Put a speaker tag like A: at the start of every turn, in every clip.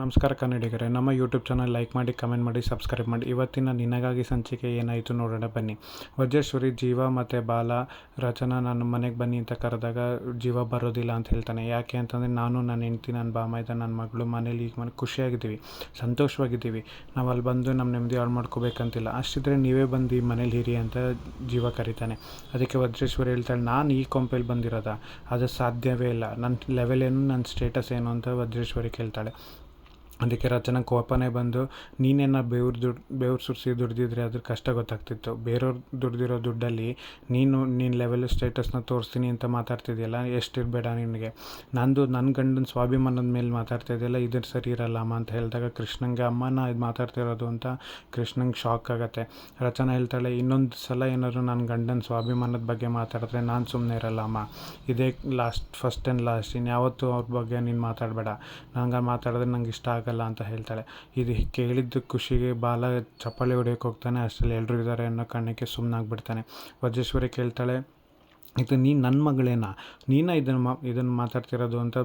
A: ನಮಸ್ಕಾರ ಕನ್ನಡಿಗರೇ, ನಮ್ಮ ಯೂಟ್ಯೂಬ್ ಚಾನಲ್ ಲೈಕ್ ಮಾಡಿ ಕಮೆಂಟ್ ಮಾಡಿ ಸಬ್ಸ್ಕ್ರೈಬ್ ಮಾಡಿ. ಇವತ್ತಿನ ನಿನಗಾಗಿ ಸಂಚಿಕೆ ಏನಾಯಿತು ನೋಡೋಣ ಬನ್ನಿ. ವಜ್ರೇಶ್ವರಿ ಜೀವ ಮತ್ತು ಬಾಲ ರಚನಾ ನಾನು ಮನೆಗೆ ಬನ್ನಿ ಅಂತ ಕರೆದಾಗ ಜೀವ ಬರೋದಿಲ್ಲ ಅಂತ ಹೇಳ್ತಾನೆ. ಯಾಕೆ ಅಂತಂದರೆ ನಾನು, ನನ್ನ ಹೆಂಡ್ತಿ, ನನ್ನ ಬಾಮೈದ ನನ್ನ ಮಗಳು ಮನೇಲಿ ಈಗ ಮನೆ ಖುಷಿಯಾಗಿದ್ದೀವಿ, ಸಂತೋಷವಾಗಿದ್ದೀವಿ. ನಾವು ಅಲ್ಲಿ ಬಂದು ನಮ್ಮ ನೆಮ್ಮದಿ ಹಾಳು ಮಾಡ್ಕೋಬೇಕಂತಿಲ್ಲ. ಅಷ್ಟಿದ್ರೆ ನೀವೇ ಬಂದು ಈ ಮನೇಲಿ ಹಿರಿ ಅಂತ ಜೀವ ಕರೀತಾನೆ. ಅದಕ್ಕೆ ವಜ್ರೇಶ್ವರಿ ಹೇಳ್ತಾಳೆ, ನಾನು ಈ ಕೊಂಪೇಲಿ ಬಂದಿರೋದ? ಅದು ಸಾಧ್ಯವೇ ಇಲ್ಲ. ನನ್ನ ಲೆವೆಲ್ ಏನು ನನ್ನ ಸ್ಟೇಟಸ್ ಏನು? ಅಂತ ವಜ್ರೇಶ್ವರಿ ಕೇಳ್ತಾಳೆ. ಅದಕ್ಕೆ ರಚನಾ ಕೋಪನೇ ಬಂದು, ನೀನೇನ ಬೆವ್ರು ದುಡ್ಡು ಬೆವ್ರು ಸುರಿಸಿ ದುಡ್ದಿದ್ರೆ ಅದ್ರ ಕಷ್ಟ ಗೊತ್ತಾಗ್ತಿತ್ತು. ಬೇರೆಯವ್ರು ದುಡ್ದಿರೋ ದುಡ್ಡಲ್ಲಿ ನೀನು ನಿನ್ನ ಲೆವೆಲ್ ಸ್ಟೇಟಸ್ನ ತೋರಿಸ್ತೀನಿ ಅಂತ ಮಾತಾಡ್ತಿದ್ಯಲ್ಲ, ಎಷ್ಟಿರಬೇಡ ನಿನಗೆ. ನಂದು ನನ್ನ ಗಂಡನ ಸ್ವಾಭಿಮಾನದ ಮೇಲೆ ಮಾತಾಡ್ತಾ ಇದೆಯಲ್ಲ ಇದು ಸರಿ ಇರಲ್ಲ ಅಮ್ಮ ಅಂತ ಹೇಳಿದಾಗ ಕೃಷ್ಣಂಗೆ ಅಮ್ಮನ ಇದು ಮಾತಾಡ್ತಿರೋದು ಅಂತ ಕೃಷ್ಣಂಗೆ ಶಾಕ್ ಆಗುತ್ತೆ. ರಚನಾ ಹೇಳ್ತಾಳೆ, ಇನ್ನೊಂದು ಸಲ ಏನಾದ್ರು ನನ್ನ ಗಂಡನ ಸ್ವಾಭಿಮಾನದ ಬಗ್ಗೆ ಮಾತಾಡಿದ್ರೆ ನಾನು ಸುಮ್ಮನೆ ಇರಲ್ಲ ಅಮ್ಮ. ಇದೇ ಲಾಸ್ಟ್ ಫಸ್ಟ್ ಆ್ಯಂಡ್ ಲಾಸ್ಟ್ ಇನ್ಯಾವತ್ತೂ ಅವ್ರ ಬಗ್ಗೆ ನೀನು ಮಾತಾಡಬೇಡ. ನಂಗೆ ಮಾತಾಡಿದ್ರೆ ನಂಗೆ ಇಷ್ಟ ಆಗಲ್ಲ. ಅಂತ ಹೇಳ್ತಾಳೆ. ಇದು ಕೇಳಿದ್ದು ಖುಷಿಗೆ ಬಾಲ ಚಪ್ಪಲಿ ಹೊಡಿಯೋಕೆ ಹೋಗ್ತಾನೆ. ಅಷ್ಟರಲ್ಲಿ ಎಲ್ಲರೂ ಇದ್ದಾರೆ ಅನ್ನೋ ಕಾರಣಕ್ಕೆ ಸುಮ್ಮನಾಗ್ಬಿಡ್ತಾನೆ ವಜ್ರೇಶ್ವರಿ ಕೇಳ್ತಾಳೆ ಇದು ನೀನು ನನ್ನ ಮಗಳೇನಾ? ನೀನಾ ಇದನ್ನು ಮಾ ಇದನ್ನು ಮಾತಾಡ್ತಿರೋದು ಅಂತ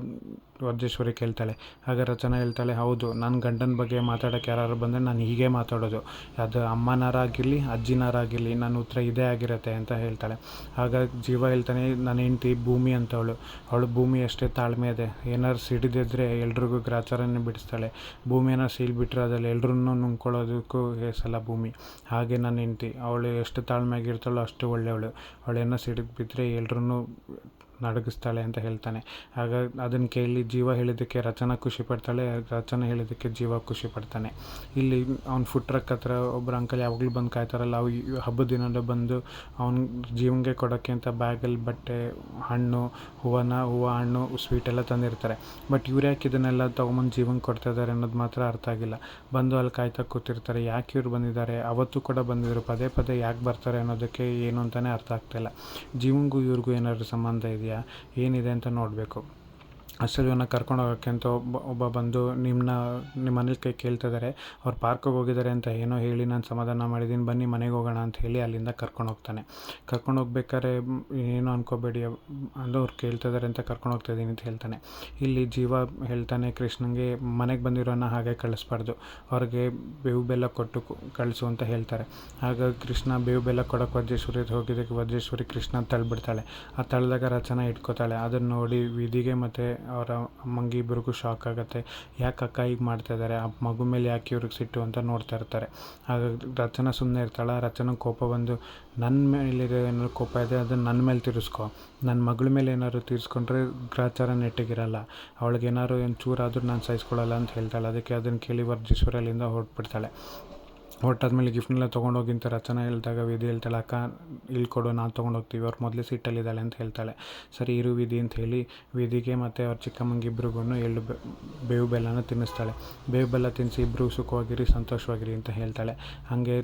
A: ವಜ್ರೇಶ್ವರಿ ಕೇಳ್ತಾಳೆ. ಆಗ ರಚನಾ ಹೇಳ್ತಾಳೆ, ಹೌದು ನನ್ನ ಗಂಡನ ಬಗ್ಗೆ ಮಾತಾಡೋಕ್ಕೆ ಯಾರು ಬಂದರೆ ನಾನು ಹೀಗೆ ಮಾತಾಡೋದು. ಅದು ಅಮ್ಮನಾರಾಗಿರಲಿ, ಅಜ್ಜಿನಾರಾಗಿರಲಿ ನನ್ನ ಉತ್ತರ ಇದೇ ಆಗಿರುತ್ತೆ ಅಂತ ಹೇಳ್ತಾಳೆ. ಆಗ ಜೀವ ಹೇಳ್ತಾನೆ ನನ್ನ ಹೆಂಡ್ತಿ ಭೂಮಿ ಅಂತವಳು. ಅವಳು ಭೂಮಿ ಅಷ್ಟೇ ತಾಳ್ಮೆ ಇದೆ ಏನಾದ್ರು ಸಿಡಿದಿದ್ರೆ ಎಲ್ರಿಗೂ ಗ್ರಾಚಾರನೇ ಬಿಡಿಸ್ತಾಳೆ. ಭೂಮಿ ಏನಾರು ಸೀಲ್ಬಿಟ್ರೆ ಅದ್ರಲ್ಲಿ ಎಲ್ರೂ ನುಂಗ್ಕೊಳ್ಳೋದಕ್ಕೂ ಹೆಸಲ್ಲ ಭೂಮಿ. ಹಾಗೆ ನನ್ನ ಹೆಂಡ್ತಿ, ಅವಳು ಎಷ್ಟು ತಾಳ್ಮೆ ಆಗಿರ್ತಾಳೋ ಅಷ್ಟು ಒಳ್ಳೆಯವಳು. ಅವಳೇನೋ ಸಿಡಿದು ಬಿದ್ದರೆ ಎಲ್ರೂ ನಡಗಿಸ್ತಾಳೆ ಅಂತ ಹೇಳ್ತಾನೆ. ಆಗ ಅದನ್ನು ಕೇಳಿ ಜೀವ ಹೇಳಿದ್ದಕ್ಕೆ ರಚನಾ ಖುಷಿ ಪಡ್ತಾಳೆ, ರಚನಾ ಹೇಳಿದ್ದಕ್ಕೆ ಜೀವ ಖುಷಿ ಪಡ್ತಾನೆ. ಇಲ್ಲಿ ಅವ್ನ ಫುಡ್ ಟ್ರಕ್ ಹತ್ರ ಒಬ್ಬರು ಅಂಕಲ್ ಯಾವಾಗಲೂ ಬಂದು ಕಾಯ್ತಾರಲ್ಲ, ಅವು ಹಬ್ಬದ ದಿನದ ಬಂದು ಅವ್ನ ಜೀವನಿಗೆ ಕೊಡೋಕ್ಕೆ ಅಂತ ಬ್ಯಾಗಲ್ಲಿ ಬಟ್ಟೆ, ಹಣ್ಣು, ಹೂವನ, ಹೂವು, ಹಣ್ಣು ಸ್ವೀಟ್ ಎಲ್ಲ ತಂದಿರ್ತಾರೆ. ಬಟ್ ಇವ್ರು ಯಾಕೆ ಇದನ್ನೆಲ್ಲ ತೊಗೊಂಬಂದು ಜೀವನ ಕೊಡ್ತಾ ಇದ್ದಾರೆ ಅನ್ನೋದು ಮಾತ್ರ ಅರ್ಥ ಆಗಿಲ್ಲ. ಬಂದು ಅಲ್ಲಿ ಕಾಯ್ತಾ ಕೂತಿರ್ತಾರೆ, ಯಾಕೆ ಇವ್ರು ಬಂದಿದ್ದಾರೆ, ಅವತ್ತು ಕೂಡ ಬಂದಿದ್ರು, ಪದೇ ಪದೇ ಯಾಕೆ ಬರ್ತಾರೆ ಅನ್ನೋದಕ್ಕೆ ಏನು ಅಂತಲೇ ಅರ್ಥ ಆಗ್ತಾಯಿಲ್ಲ ಜೀವನ್ಗೂ ಇವ್ರಿಗೂ ಏನಾದರೂ ಸಂಬಂಧ ಇದೆಯಾ? ಏನಿದೆ ಅಂತ ನೋಡಬೇಕು. ಅಷ್ಟರಲ್ಲಿ ಕರ್ಕೊಂಡು ಹೋಗೋಕ್ಕೆ ಅಂತ ಒಬ್ಬ ಒಬ್ಬ ಬಂದು ನಿಮ್ಮನ್ನ ನಿಮ್ಮ ಮನೇಲಿ ಕೈ ಕೇಳ್ತಿದ್ದಾರೆ ಅವ್ರು ಪಾರ್ಕಿಗೆ ಹೋಗಿದ್ದಾರೆ ಅಂತ ಏನೋ ಹೇಳಿ ನಾನು ಸಮಾಧಾನ ಮಾಡಿದ್ದೀನಿ ಬನ್ನಿ ಮನೆಗೆ ಹೋಗೋಣ ಅಂತ ಹೇಳಿ ಅಲ್ಲಿಂದ ಕರ್ಕೊಂಡು ಹೋಗ್ತಾನೆ. ಕರ್ಕೊಂಡು ಹೋಗ್ಬೇಕಾದ್ರೆ ಏನು ಅನ್ಕೋಬೇಡಿ ಅಂದು ಅವ್ರು ಕೇಳ್ತಿದ್ದಾರೆ ಅಂತ ಕರ್ಕೊಂಡು ಹೋಗ್ತಾ ಇದ್ದೀನಿ ಅಂತ ಹೇಳ್ತಾನೆ. ಇಲ್ಲಿ ಜೀವ ಹೇಳ್ತಾನೆ ಕೃಷ್ಣನಿಗೆ ಮನೆಗೆ ಬಂದಿರೋನ ಹಾಗೆ ಕಳಿಸ್ಬಾರ್ದು, ಅವ್ರಿಗೆ ಬೇವು ಬೆಲ್ಲ ಕೊಟ್ಟು ಕಳಿಸು ಅಂತ ಹೇಳ್ತಾರೆ. ಆಗ ಕೃಷ್ಣ ಬೇವು ಬೆಲ್ಲ ಕೊಡೋಕೆ ವಜ್ರೇಶ್ವರಿ ಹೋಗಿದ್ದಕ್ಕೆ ವಜ್ರೇಶ್ವರಿ ಕೃಷ್ಣ ತಳ್ಳಿಬಿಡ್ತಾಳೆ ಆ ತಳ್ಳಿದಾಗ ರಚನೆ ಇಟ್ಕೋತಾಳೆ. ಅದನ್ನು ನೋಡಿ ವಿಧಿಗೆ ಮತ್ತು ಅವರ ಅಮ್ಮಂಗೆ ಇಬ್ಬರಿಗೂ ಶಾಕ್ ಆಗುತ್ತೆ. ಯಾಕೆ ಅಕ್ಕ ಈಗ ಮಾಡ್ತಾ ಇದ್ದಾರೆ ಆ ಮಗು ಮೇಲೆ ಯಾಕೆ ಇವ್ರಿಗೆ ಸಿಟ್ಟು ಅಂತ ನೋಡ್ತಾ ಇರ್ತಾರೆ. ಆಗ ರಚನಾ ಸುಮ್ಮನೆ ಇರ್ತಾಳೆ? ರಚನಾ ಕೋಪ ಬಂದು ನನ್ನ ಮೇಲಿರೋ ಏನಾದ್ರು ಕೋಪ ಇದೆ ಅದನ್ನು ನನ್ನ ಮೇಲೆ ತೀರಿಸ್ಕೊ. ನನ್ನ ಮಗಳ ಮೇಲೆ ಏನಾದ್ರು ತೀರಿಸ್ಕೊಂಡ್ರೆ ಗ್ರಾಚಾರ ನೆಟ್ಟಿಗಿರಲ್ಲ. ಅವಳಿಗೆ ಏನಾದ್ರು ಒಂದು ಚೂರಾದರೂ ನಾನು ಸಹಿಸ್ಕೊಳ್ಳಲ್ಲ ಅಂತ ಹೇಳ್ತಾಳೆ. ಅದಕ್ಕೆ ಅದನ್ನು ಕೇಳಿ ವರ್ಜೇಶ್ವರಿ ಅಲ್ಲಿಂದ ಹೊರಟ್ಬಿಡ್ತಾಳೆ. ಹೊರಟಾದ್ಮೇಲೆ ಗಿಫ್ಟ್ನೆಲ್ಲ ತೊಗೊಂಡೋಗಿ ಅಂತ ರಚನಾ ಹೇಳಿದಾಗ, ವಿಧಿ ಹೇಳ್ತಾಳೆ, ಅಕ್ಕ, ಇಲ್ಲಿ ಕೊಡು, ನಾನು ತೊಗೊಂಡೋಗ್ತೀವಿ. ಅವ್ರು ಮೊದಲೇ ಸೀಟಲ್ಲಿದ್ದಾಳೆ ಅಂತ ಹೇಳ್ತಾಳೆ. ಸರಿ, ಇರು ವಿಧಿ ಅಂತ ಹೇಳಿ ವಿಧಿಗೆ ಮತ್ತು ಅವ್ರ ಚಿಕ್ಕಮ್ಮಂಗೆ ಇಬ್ರಿಗೂ ಎಳ್ಳು ಬೇವು ಬೆಲ್ಲನ ತಿನ್ನಿಸ್ತಾಳೆ. ಬೇವು ಬೆಲ್ಲ ತಿನ್ನಿಸಿ ಇಬ್ಬರು ಸುಖವಾಗಿರಿ, ಸಂತೋಷವಾಗಿರಿ ಅಂತ ಹೇಳ್ತಾಳೆ. ಹಾಗೆ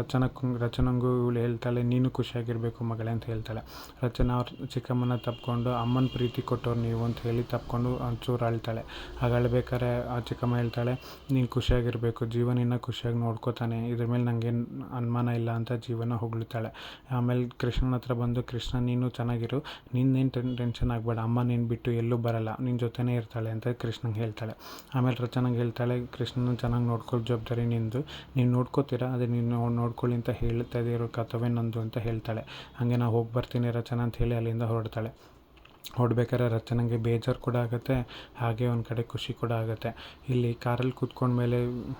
A: ರಚನಕ್ಕೂ ರಚನಂಗೂ ಇವಳು ಹೇಳ್ತಾಳೆ, ನೀನು ಖುಷಿಯಾಗಿರಬೇಕು ಮಗಳೇ ಅಂತ ಹೇಳ್ತಾಳೆ. ರಚನಾ ಅವ್ರ ಚಿಕ್ಕಮ್ಮನ ತಪ್ಕೊಂಡು, ಅಮ್ಮನ ಪ್ರೀತಿ ಕೊಟ್ಟವ್ರು ನೀವು ಅಂತ ಹೇಳಿ ತಪ್ಕೊಂಡು ಒಂಚೂರು ಅಳ್ತಾಳೆ. ಆಗ ಅಳ್ಬೇಕಾರೆ ಆ ಚಿಕ್ಕಮ್ಮ ಹೇಳ್ತಾಳೆ, ನೀನು ಖುಷಿಯಾಗಿರಬೇಕು, ಜೀವನ ಖುಷಿಯಾಗಿ ನೋಡ್ಕೋತಾನೆ. ಇದ್ರ ಮೇಲೆ ನನಗೇನು ಅನುಮಾನ ಇಲ್ಲ ಅಂತ ಜೀವನ ಹೊಗಳ್ತಾಳೆ. ಆಮೇಲೆ ಕೃಷ್ಣನ ಹತ್ರ ಬಂದು, ಕೃಷ್ಣ, ನೀನು ಚೆನ್ನಾಗಿರು. ನಿನ್ನೇನು ಟೆನ್ ಟೆನ್ಷನ್ ಆಗಬೇಡ. ಅಮ್ಮ ನೀನು ಬಿಟ್ಟು ಎಲ್ಲೂ ಬರಲ್ಲ. ನಿನ್ನ ಜೊತೆನೇ ಇರ್ತಾಳೆ ಅಂತ ಕೃಷ್ಣಂಗೆ ಹೇಳ್ತಾಳೆ. ಆಮೇಲೆ ರಚನಾಗೆ ಹೇಳ್ತಾಳೆ ಕೃಷ್ಣನ ಚೆನ್ನಾಗಿ ನೋಡ್ಕೊಳ್ಳೋ ಜವಾಬ್ದಾರಿ ನಿಂದು. ನೀನು ನೋಡ್ಕೋತೀರಾ? ಅದೇ ನೀನು ನೋಡ್ಕೊಳ್ಳಿ ಅಂತ ಹೇಳ್ತಾ ಇರೋ ಕರ್ತವ್ಯ ನಂದು ಅಂತ ಹೇಳ್ತಾಳೆ. ಹಾಗೆ ನಾ ಹೋಗಿ ಬರ್ತೀನಿ ರಚನಾ ಅಂತ ಹೇಳಿ ಅಲ್ಲಿಂದ ಹೊರಡ್ತಾಳೆ. ಹೊರಡ್ಬೇಕಾದ್ರೆ ರಚನೆಗೆ ಬೇಜಾರು ಕೂಡ ಆಗುತ್ತೆ, ಹಾಗೆ ಒಂದು ಕಡೆ ಖುಷಿ ಕೂಡ ಆಗುತ್ತೆ. ಇಲ್ಲಿ ಕಾರಲ್ಲಿ ಕೂತ್ಕೊಂಡ್ಮೇಲೆ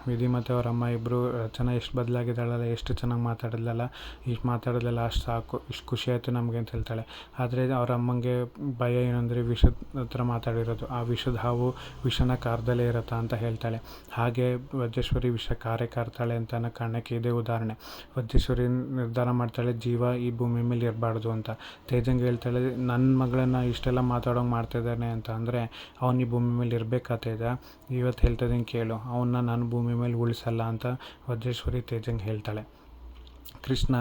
A: ವಿಧಿ ಮತ್ತು ಅವರ ಅಮ್ಮ ಇಬ್ಬರು ರಚನಾ ಎಷ್ಟು ಬದಲಾಗಿದ್ದಾಳಲ್ಲ, ಎಷ್ಟು ಚೆನ್ನಾಗಿ ಮಾತಾಡಿದ್ಲಲ್ಲ, ಇಷ್ಟು ಮಾತಾಡಿದ್ಲಲ್ಲ ಅಷ್ಟು ಸಾಕು, ಇಷ್ಟು ಖುಷಿ ಆಯಿತು ನಮಗೆ ಅಂತ ಹೇಳ್ತಾಳೆ. ಆದರೆ ಅವ್ರ ಅಮ್ಮಂಗೆ ಭಯ ಏನಂದರೆ ವಿಷದ ಹತ್ರ ಮಾತಾಡಿರೋದು, ಆ ವಿಷದ ಹಾವು ವಿಷನ ಕಾರ್ದಲ್ಲೇ ಇರುತ್ತಾ ಅಂತ ಹೇಳ್ತಾಳೆ. ಹಾಗೆ ವಜ್ರೇಶ್ವರಿ ವಿಷ ಕಾರೇ ಕಾರ್ತಾಳೆ ಅಂತ ಅನ್ನೋ ಕಾರಣಕ್ಕೆ ಇದೇ ಉದಾಹರಣೆ. ವಜ್ರೇಶ್ವರಿ ನಿರ್ಧಾರ ಮಾಡ್ತಾಳೆ, ಜೀವ ಈ ಭೂಮಿ ಮೇಲೆ ಇರಬಾರ್ದು ಅಂತ. ತೇಜಂಗೆ ಹೇಳ್ತಾಳೆ ನನ್ನ ಮಗಳನ್ನ ಇಷ್ಟೆಲ್ಲ ಮಾತಾಡೋಂಗೆ ಮಾಡ್ತಿದ್ದಾನೆ ಅಂತ ಅಂದರೆ, ಅವ್ನು ಈ ಭೂಮಿ ಮೇಲೆ ಇರಬೇಕಾಗ್ತದ ಇವತ್ತು ಹೇಳ್ತಿದ್ದೀನಿ ಕೇಳು ಅವನ್ನ ನಾನು ಭೂಮಿ ಮೇಲೆ ಉಳಿಸಲ್ಲ ಅಂತ ವಜ್ರೇಶ್ವರಿ ತೇಜಂಗೆ ಹೇಳ್ತಾಳೆ. ಕೃಷ್ಣ,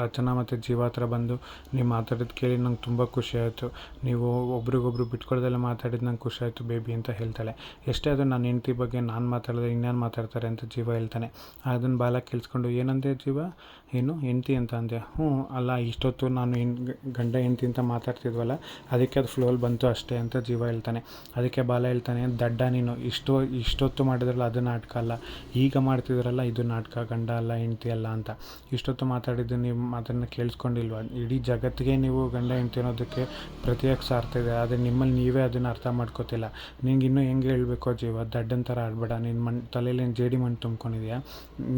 A: ರಚನಾ ಮತ್ತು ಜೀವ ಹತ್ರ ಬಂದು ನೀವು ಮಾತಾಡೋದು ಕೇಳಿ ನಂಗೆ ತುಂಬ ಖುಷಿ ಆಯಿತು. ನೀವು ಒಬ್ರಿಗೊಬ್ರು ಬಿಟ್ಕೊಳ್ಳದೆಲ್ಲ ಮಾತಾಡಿದ್ದು ನಂಗೆ ಖುಷಿ ಆಯಿತು ಬೇಬಿ ಅಂತ ಹೇಳ್ತಾಳೆ. ಎಷ್ಟೇ ಆದರೂ ನನ್ನ ಹೆಂಡ್ತಿ ಬಗ್ಗೆ ನಾನು ಮಾತಾಡಿದ್ರೆ ಇನ್ನೇನು ಮಾತಾಡ್ತಾರೆ ಅಂತ ಜೀವ ಹೇಳ್ತಾನೆ. ಅದನ್ನು ಬಾಲ ಕೇಳಿಸ್ಕೊಂಡು ಏನಂದೆ ಜೀವ? ಏನು, ಹೆಂಡ್ತಿ ಅಂತ ಅಂದೆ ಹ್ಞೂ, ಅಲ್ಲ, ಇಷ್ಟೊತ್ತು ನಾನು ಹೆಣ್, ಗಂಡ ಹೆಂಡತಿ ಅಂತ ಮಾತಾಡ್ತಿದ್ವಲ್ಲ, ಅದಕ್ಕೆ ಅದು ಫ್ಲೋಲ್ ಬಂತು ಅಷ್ಟೇ ಅಂತ ಜೀವ ಹೇಳ್ತಾನೆ. ಅದಕ್ಕೆ ಬಾಲ ಹೇಳ್ತಾನೆ, ದಡ್ಡ ನೀನು, ಇಷ್ಟು, ಇಷ್ಟೊತ್ತು ಮಾಡಿದ್ರಲ್ಲ ಅದು ನಾಟಕ ಅಲ್ಲ, ಈಗ ಮಾಡ್ತಿದ್ರಲ್ಲ ಇದು ನಾಟಕ, ಗಂಡ ಅಲ್ಲ, ಹೆಂಡ್ತಿ ಅಲ್ಲ ಅಂತ. ಇಷ್ಟೊತ್ತು ಮಾತಾಡಿದ್ದು, ನೀವು ಅದನ್ನು ಕೇಳಿಸ್ಕೊಂಡಿಲ್ವ? ಇಡೀ ಜಗತ್ತಿಗೆ ನೀವು ಗಂಡ, ಹೆಂಡ್ತಿ ಅನ್ನೋದಕ್ಕೆ ಪ್ರತಿಯಾಗಿ ಸಾರ್ತಾ ಇದೆ ಆದರೆ ನಿಮ್ಮಲ್ಲಿ ನೀವೇ ಅದನ್ನು ಅರ್ಥ ಮಾಡ್ಕೋತಿಲ್ಲ. ನಿಂಗೆ ಇನ್ನೂ ಹೆಂಗೆ ಹೇಳಬೇಕು ಜೀವ? ದಡ್ಡನ ಥರ ಆಡಬೇಡ. ನಿನ್ನ ಮಣ್ಣು ತಲೆಯಲ್ಲಿ ಜೇಡಿ ಮಣ್ಣು ತುಂಬ್ಕೊಂಡಿದ್ಯಾ?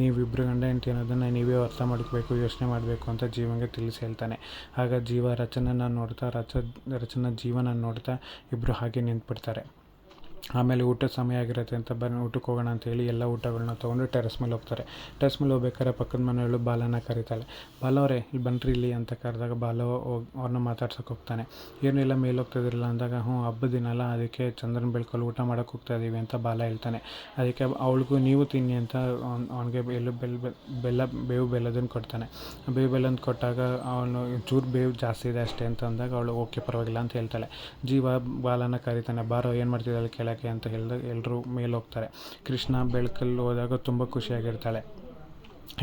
A: ನೀವಿಬ್ಬರು ಗಂಡ, ಹೆಂಡತಿ ಅನ್ನೋದನ್ನು ನೀವೇ ಅರ್ಥ ಮಾಡ್ಕೋಬೇಕು, ಯೋಚನೆ ಮಾಡಬೇಕು ಅಂತ ಜೀವಂಗೆ ತಿಳಿಸಿ ಹೇಳ್ತಾನೆ. ಆಗ ಜೀವ ರಚನನ ನೋಡ್ತಾ, ರಚ, ರಚನ ಜೀವನ ನೋಡ್ತಾ ಇಬ್ಬರು ಹಾಗೆ ನಿಂತ್ಬಿಡ್ತಾರೆ. ಆಮೇಲೆ ಊಟದ ಸಮಯ ಆಗಿರುತ್ತೆ ಅಂತ ಬನ್ನಿ ಊಟಕ್ಕೆ ಹೋಗೋಣ ಹೇಳಿ ಎಲ್ಲ ಊಟಗಳನ್ನ ತೊಗೊಂಡು ಟೆರೆಸ್ ಮೇಲೆ ಹೋಗ್ತಾರೆ. ಟೆರೆಸ್ ಮೇಲೆ ಹೋಗ್ಬೇಕಾದ್ರೆ ಪಕ್ಕದ ಮನೆಯವಳು ಬಾಲನ ಕರೀತಾಳೆ. ಬಾಲವರೇ ಇಲ್ಲಿ ಬನ್ರಿ ಇಲ್ಲಿ ಅಂತ ಕರೆದಾಗ ಬಾಲ ಹೋಗಿ, ಅವ್ರನ್ನ ಮಾತಾಡ್ಸೋಕೆ ಹೋಗ್ತಾನೆ. ಏನೂ ಇಲ್ಲ ಮೇಲೆ ಹೋಗ್ತಿದ್ರಲ್ಲ ಅಂದಾಗ, ಹ್ಞೂ, ಹಬ್ಬದ ದಿನ ಅಲ್ಲ, ಅದಕ್ಕೆ ಚಂದ್ರನ ಬೆಳ್ಕಲ್ಲಿ ಊಟ ಮಾಡೋಕೆ ಹೋಗ್ತಾ ಇದ್ದೀವಿ ಅಂತ ಬಾಲ ಹೇಳ್ತಾನೆ. ಅದಕ್ಕೆ ಅವಳಿಗೂ ನೀವು ತಿನ್ನಿ ಅಂತ ಅವ್ನಿಗೆ ಎಲ್ಲ ಬೆಲ್ಲ ಬೆಲ್ಲ, ಬೇವು ಬೆಲ್ಲದನ್ನು ಕೊಡ್ತಾನೆ. ಬೇವು ಬೆಲ್ಲದ ಕೊಟ್ಟಾಗ ಅವನು ಚೂರು ಬೇವು ಜಾಸ್ತಿ ಇದೆ ಅಷ್ಟೇ ಅಂತ ಅಂದಾಗ ಅವಳು ಓಕೆ ಪರವಾಗಿಲ್ಲ ಅಂತ ಹೇಳ್ತಾಳೆ. ಜೀವ ಬಾಲನ ಕರೀತಾನೆ, ಬಾರೋ, ಏನು ಮಾಡ್ತಿದ್ದಾಳೆ ಕೇಳೋಕ್ಕೆ ಅಂತ ಹೇಳಿದಾಗ ಎಲ್ಲರೂ ಮೇಲೆ ಹೋಗ್ತಾರೆ. ಕೃಷ್ಣ ಬೆಳಕಲ್ಲಿ ಹೋದಾಗ ತುಂಬ ಖುಷಿಯಾಗಿರ್ತಾಳೆ.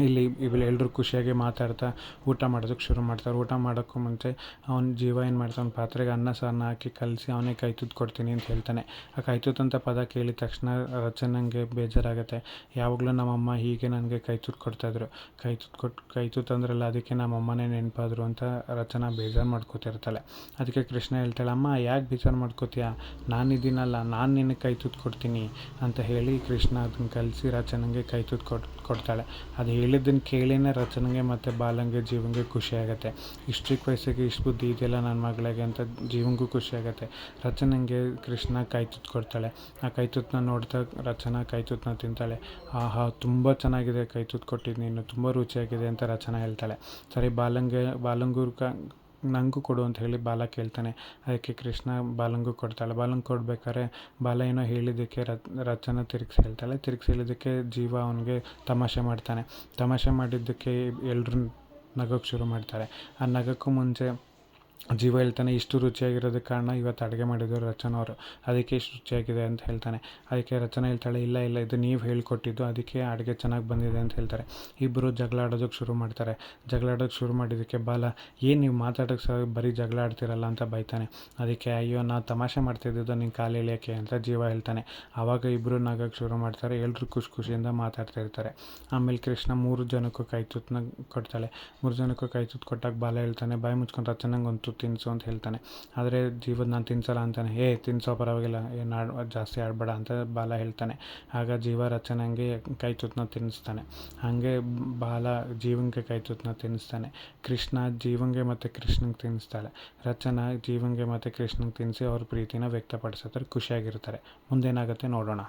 A: ಇಲ್ಲಿ ಎಲ್ಲರೂ ಖುಷಿಯಾಗಿ ಮಾತಾಡ್ತಾ ಊಟ ಮಾಡೋದಕ್ಕೆ ಶುರು ಮಾಡ್ತಾರೆ. ಊಟ ಮಾಡೋಕ್ಕೂ ಮುಂಚೆ ಅವ್ನ ಜೀವ ಏನು ಮಾಡ್ತಾನೆ? ಪಾತ್ರೆಗೆ ಅನ್ನ ಸಾರನ್ನ ಹಾಕಿ ಕಲಸಿ ಅವನೇ ಕೈ ತುತ್ತು ಕೊಡ್ತೀನಿ ಅಂತ ಹೇಳ್ತಾನೆ. ಆ ಕೈ ತುತ್ತು ಪದ ಕೇಳಿದ ತಕ್ಷಣ ರಚನಂಗೆ ಬೇಜಾರಾಗುತ್ತೆ. ಯಾವಾಗಲೂ ನಮ್ಮಮ್ಮ ಹೀಗೆ ನನಗೆ ಕೈ ತುತ್ತು ಕೊಡ್ತಾಯಿದ್ರು ಕೈ ತುತ್ತು ಕೊಟ್ಟು ಕೈ ತುತ್ತು ಅಂದ್ರಲ್ಲ ಅದಕ್ಕೆ ನಮ್ಮಮ್ಮನೇ ನೆನಪಾದ್ರು ಅಂತ ರಚನಾ ಬೇಜಾರು ಮಾಡ್ಕೋತಿರ್ತಾಳೆ ಅದಕ್ಕೆ ಕೃಷ್ಣ ಹೇಳ್ತಾಳೆ, ಅಮ್ಮ, ಯಾಕೆ ಬೇಜಾರು ಮಾಡ್ಕೋತೀಯ? ನಾನಿದ್ದೀನಲ್ಲ, ನಾನು ನಿನಗೆ ಕೈ ತುತ್ತು ಕೊಡ್ತೀನಿ ಅಂತ ಹೇಳಿ ಕೃಷ್ಣ ಅದನ್ನ ಕಲಿಸಿ ರಚನಂಗೆ ಕೈ ತುತ್ತು ಕೊಟ್ಟು ಕೊಡ್ತಾಳೆ. ಅದು ಹೇಳಿದ್ದನ್ನು ಕೇಳಿನೇ ರಚನೆಗೆ ಮತ್ತು ಬಾಲಂಗೆ ಜೀವನಿಗೆ ಖುಷಿ ಆಗುತ್ತೆ ಇಷ್ಟು ವಯಸ್ಸಿಗೆ ಇಷ್ಟು ಬುದ್ಧಿ ಇದೆಯಲ್ಲ ನನ್ನ ಮಗಳಿಗೆ ಅಂತ ಜೀವಂಗೂ ಖುಷಿ ಆಗುತ್ತೆ ರಚನೆಗೆ ಕೃಷ್ಣ ಕೈ ತುತ್ತು ಕೊಡ್ತಾಳೆ. ಆ ಕೈ ತುತ್ತನ್ನ ನೋಡ್ತಾ ರಚನಾ ಕೈ ತುತ್ತನ್ನ ತಿಂತಾಳೆ. ಆಹಾ, ತುಂಬ ಚೆನ್ನಾಗಿದೆ ಕೈ ತುತ್ತು ಕೊಟ್ಟಿದ್ದು ನೀನು ತುಂಬ ರುಚಿಯಾಗಿದೆ ಅಂತ ರಚನಾ ಹೇಳ್ತಾಳೆ. ಸರಿ, ಬಾಲಂಗೆ ಬಾಲಂಗೂರ್ಗ ಕ ನನಗೂ ಕೊಡು ಅಂತ ಹೇಳಿ ಬಾಲ ಕೇಳ್ತಾನೆ. ಅದಕ್ಕೆ ಕೃಷ್ಣ ಬಾಲಂಗೂ ಕೊಡ್ತಾಳೆ. ಬಾಲಂಗೆ ಕೊಡ್ಬೇಕಾದ್ರೆ ಬಾಲ ಏನೋ ಹೇಳಿದ್ದಕ್ಕೆ ರಚನ ತಿರುಗಿಸಿ ಹೇಳ್ತಾಳೆ. ತಿರುಗಿಸಿ ಹೇಳಿದ್ದಕ್ಕೆ ಜೀವ ಅವನಿಗೆ ತಮಾಷೆ ಮಾಡ್ತಾನೆ. ತಮಾಷೆ ಮಾಡಿದ್ದಕ್ಕೆ ಎಲ್ಲರೂ ನಗೋಕ್ಕೆ ಶುರು ಮಾಡ್ತಾರೆ. ಆ ನಗಕ್ಕೂ ಮುಂಚೆ ಜೀವ ಹೇಳ್ತಾನೆ, ಇಷ್ಟು ರುಚಿಯಾಗಿರೋದಕ್ಕೆ ಕಾರಣ ಇವತ್ತು ಅಡುಗೆ ಮಾಡಿದವರು ರಚನಾ ಅವರು. ಅದಕ್ಕೆ ಇಷ್ಟು ರುಚಿಯಾಗಿದೆ ಅಂತ ಹೇಳ್ತಾನೆ. ಅದಕ್ಕೆ ರಚನಾ ಹೇಳ್ತಾಳೆ, ಇಲ್ಲ ಇಲ್ಲ, ಇದು ನೀವು ಹೇಳಿಕೊಟ್ಟಿದ್ದು, ಅದಕ್ಕೆ ಅಡುಗೆ ಚೆನ್ನಾಗಿ ಬಂದಿದೆ ಅಂತ ಹೇಳ್ತಾರೆ. ಇಬ್ಬರು ಜಗಳ ಆಡೋದಕ್ಕೆ ಶುರು ಮಾಡ್ತಾರೆ. ಜಗಳ ಆಡೋಕ್ಕೆ ಶುರು ಮಾಡಿದ್ದಕ್ಕೆ ಬಾಲ, ಏನು ನೀವು ಮಾತಾಡೋಕ್ಕೆ ಸಹ ಬರೀ ಜಗಳ ಆಡ್ತಿರಲ್ಲ ಅಂತ ಬೈತಾನೆ. ಅದಕ್ಕೆ, ಅಯ್ಯೋ ನಾ ತಮಾಷೆ ಮಾಡ್ತಿದ್ದಿದ್ದು ನಿನ್ನ ಕಾಲು ಎಳಿಯೋಕ್ಕೆ ಅಂತ ಜೀವ ಹೇಳ್ತಾನೆ. ಆವಾಗ ಇಬ್ಬರು ನಗೋಕ್ಕೆ ಶುರು ಮಾಡ್ತಾರೆ ಎಲ್ಲರೂ ಖುಷಿ ಖುಷಿಯಿಂದ ಮಾತಾಡ್ತಾ ಇರ್ತಾರೆ. ಆಮೇಲೆ ಕೃಷ್ಣ ಮೂರು ಜನಕ್ಕೂ ಕೈ ತುತ್ತನ್ನ ಕೊಡ್ತಾಳೆ. ಮೂರು ಜನಕ್ಕೂ ಕೈ ತುತ್ತು ಕೊಟ್ಟಾಗ ಬಾಲ ಹೇಳ್ತಾನೆ, ಬಾಯಿ ಮುಚ್ಕೊಂಡು ರಚನೆಗೆ ಒಂದು ತುತ್ತು ತಿನ್ನಿಸು ಅಂತ ಹೇಳ್ತಾನೆ. ಆದರೆ ಜೀವದ ನಾನು ತಿನ್ಸಲ್ಲ ಅಂತಾನೆ. ಏ, ತಿನ್ಸೋ, ಪರವಾಗಿಲ್ಲ. ಏನು ಆಡ್ ಜಾಸ್ತಿ ಆಡಬೇಡ ಅಂತ ಬಾಲ ಹೇಳ್ತಾನೆ. ಆಗ ಜೀವ ರಚನೆಗೆ ಕೈ ತುತ್ತನ್ನ ತಿನ್ನಿಸ್ತಾನೆ ಹಾಗೆ ಬಾಲ ಜೀವನಿಗೆ ಕೈ ತುತ್ತನ್ನ ತಿನ್ನಿಸ್ತಾನೆ ಕೃಷ್ಣ ಜೀವಂಗೆ ಮತ್ತು ಕೃಷ್ಣಂಗೆ ತಿನ್ನಿಸ್ತಾಳೆ ರಚನಾ ಜೀವಂಗೆ ಮತ್ತು ಕೃಷ್ಣಂಗೆ ತಿನ್ನಿಸಿ ಅವ್ರ ಪ್ರೀತಿನ ವ್ಯಕ್ತಪಡಿಸ್ತಾರೆ ಖುಷಿಯಾಗಿರ್ತಾರೆ. ಮುಂದೇನಾಗುತ್ತೆ ನೋಡೋಣ.